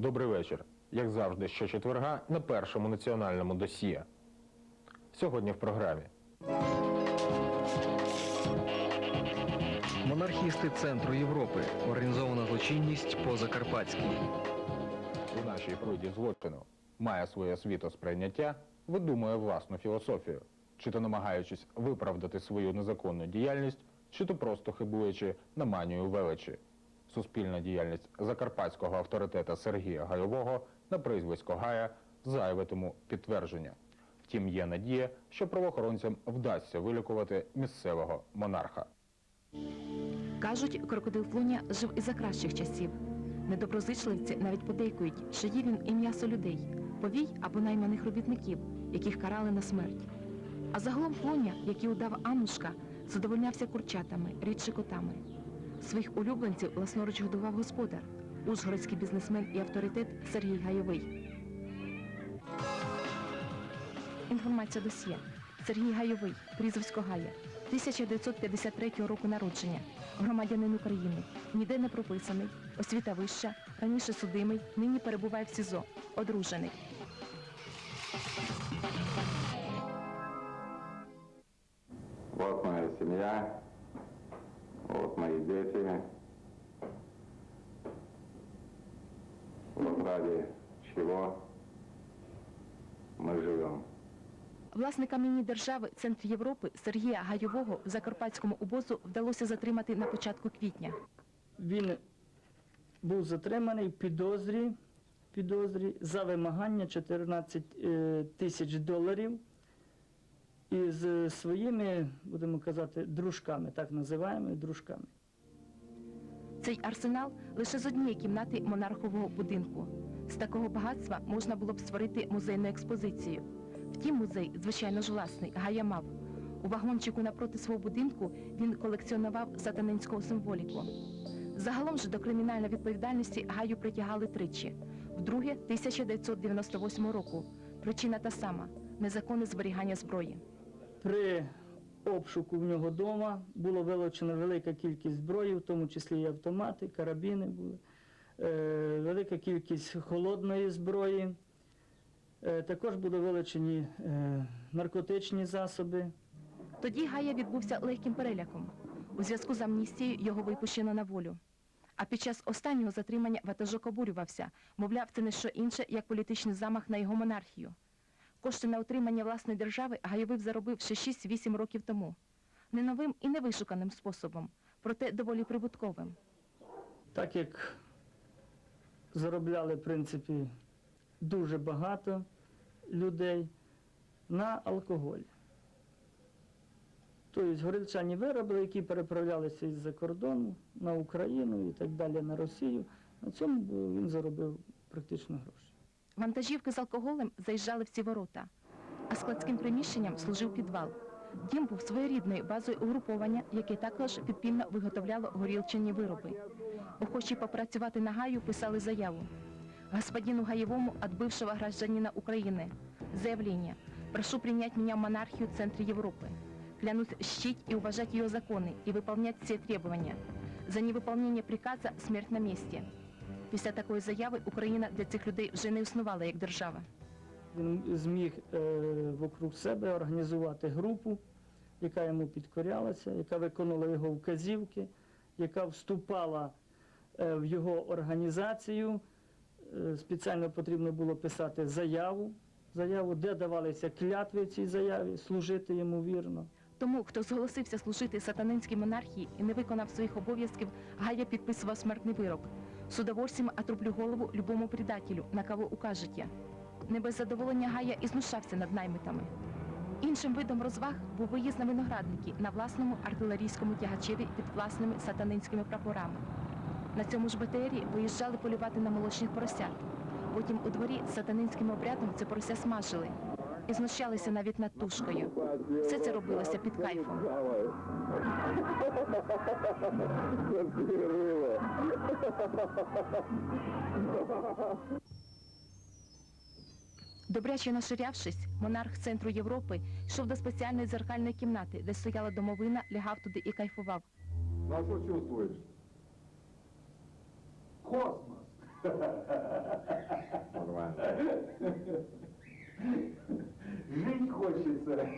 Добрий вечір. Як завжди, щочетверга на першому національному досьє. Сьогодні в програмі. Монархісти Центру Європи. Організована злочинність по Закарпатській. У нашій пруді злочину має своє світосприйняття, видумує власну філософію, чи то намагаючись виправдати свою незаконну діяльність, чи то просто хибуючи на манію величі. Суспільна діяльність закарпатського авторитета Сергія Гайового на прізвисько Гая зайве тому підтвердження. Втім, є надія, що правоохоронцям вдасться вилікувати місцевого монарха. Кажуть, крокодил Флоня жив і за кращих часів. Недоброзичливці навіть подейкують, що їв він і м'ясо людей, повій або найманих робітників, яких карали на смерть. А загалом Флоня, який удав Аннушка, задовольнявся курчатами, рідше котами. Своїх улюбленців власноруч годував господар, ужгородський бізнесмен і авторитет Сергій Гайовий. Інформація досьє. Сергій Гайовий, прізвисько Гая, 1953 року народження, громадянин України, ніде не прописаний, освіта вища, раніше судимий, нині перебуває в СІЗО, одружений. Вот моя семья, вот мои дети. Вот ради чего мы живем. Власника міні-держави Центр Європи Сергія Гайового в Закарпатському убозу вдалося затримати на початку квітня. Він був затриманий в підозрі, підозрі за вимагання 14 е, тисяч доларів із е, своїми, будемо казати, дружками, так називаємо дружками. Цей арсенал лише з однієї кімнати монархового будинку. З такого багатства можна було б створити музейну експозицію. Втім, музей, звичайно ж власний, Гая мав. У вагончику напроти свого будинку він колекціонував сатанинську символіку. Загалом же до кримінальної відповідальності Гаю притягали тричі. Вдруге 1998 року. Причина та сама незаконне зберігання зброї. При обшуку в нього вдома було вилучено велика кількість зброї, в тому числі і автомати, карабіни були, е, велика кількість холодної зброї. Е, також були вилучені е, наркотичні засоби. Тоді Гая відбувся легким переляком. У зв'язку з амністією його випущено на волю. А під час останнього затримання ватажок обурювався, мовляв, це не що інше, як політичний замах на його монархію. Кошти на утримання власної держави Гайовий заробив ще 6-8 років тому. Не новим і не вишуканим способом, проте доволі прибутковим. Так як заробляли, в принципі, дуже багато людей на алкоголь. Тобто горілчані вироби, які переправлялися із-за кордону на Україну і так далі на Росію, на цьому він заробив практично гроші. Вантажівки з алкоголем заїжджали в ці ворота, а складським приміщенням служив підвал. Дім був своєрідною базою угруповання, яке також підпільно виготовляло горілчані вироби. Охочі попрацювати на Гаю писали заяву. Господину Гаевому от бывшего гражданина Украины. Заявление. Прошу принять меня в монархию в центре Европы. Клянусь щить и уважать ее законы и выполнять все требования. За невыполнение приказа смерть на месте. Після такої заяви Україна для цих людей вже не існувала як держава. Він зміг е, вокруг себе організувати групу, яка йому підкорялася, яка виконувала його вказівки, яка вступала е, в його організацію. Е, спеціально потрібно було писати заяву, заяву, де давалися клятви в цій заяві, служити йому вірно. Тому, хто зголосився служити сатанинській монархії і не виконав своїх обов'язків, Гая підписував смертний вирок. З удовольствием отрублю голову любому предателю, на кого укажете. Не без задоволення Гая і знущався над наймитами. Іншим видом розваг був виїзд на виноградники на власному артилерійському тягачеві під власними сатанинськими прапорами. На цьому ж БТРі виїжджали полювати на молочних поросят. Потім у дворі з сатанинським обрядом це порося смажили і знущалися навіть над тушкою. Все це робилося під кайфом. Добряче наширявшись, монарх центру Європи йшов до спеціальної дзеркальної кімнати, де стояла домовина, лягав туди і кайфував. Ну а что чувствуешь? Космос. Нормально. Жить хочеться.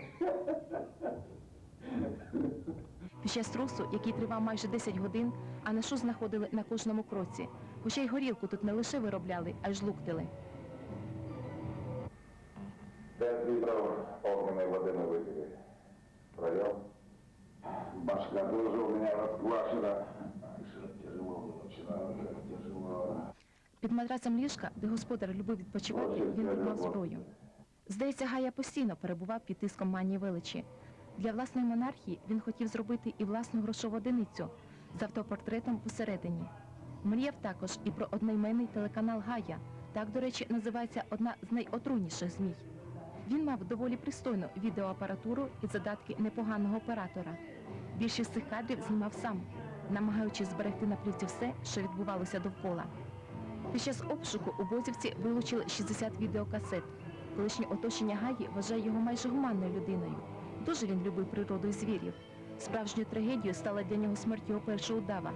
Під час трусу, який тривав майже 10 годин, Анашу знаходили на кожному кроці. Хоча й горілку тут не лише виробляли, а й жлуктили. Пять литров огненной воды мы выпили. Провел? Башка тоже у меня расквашена. Что тяжело было вчера, как тяжело. Під матрацем ліжка, де господар любив відпочивати, він підклав зброю. Здається, Гая постійно перебував під тиском манії величі. Для власної монархії він хотів зробити і власну грошову одиницю з автопортретом посередині. Мріяв також і про одноіменний телеканал Гая. Так, до речі, називається одна з найотруйніших змій. Він мав доволі пристойну відеоапаратуру і задатки непоганого оператора. Більшість цих кадрів знімав сам, намагаючись зберегти на плівці все, що відбувалося довкола. Під час обшуку убозівці вилучили 60 відеокасет. Колишнє оточення Гаї вважає його майже гуманною людиною. Дуже він любив природу і звірів. Справжньою трагедією стала для нього смерть його першого удава.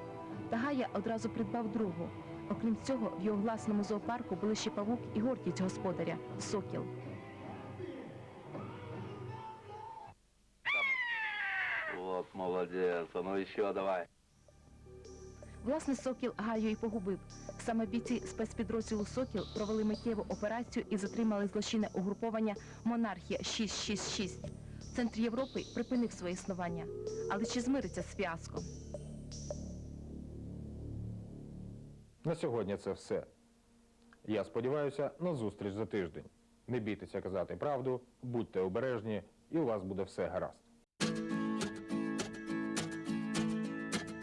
Та Гая одразу придбав другу. Окрім цього, в його власному зоопарку були ще павук і гордість господаря сокіл. Вот, молодец. А ну еще давай. Власне, Сокіл Гаю і погубив. Саме бійці спецпідрозділу Сокіл провели миттєву операцію і затримали злочинне угруповання Монархія 666. Центр Європи припинив своє існування. Але чи змириться з фіаском? На сьогодні це все. Я сподіваюся на зустріч за тиждень. Не бійтеся казати правду, будьте обережні, і у вас буде все гаразд.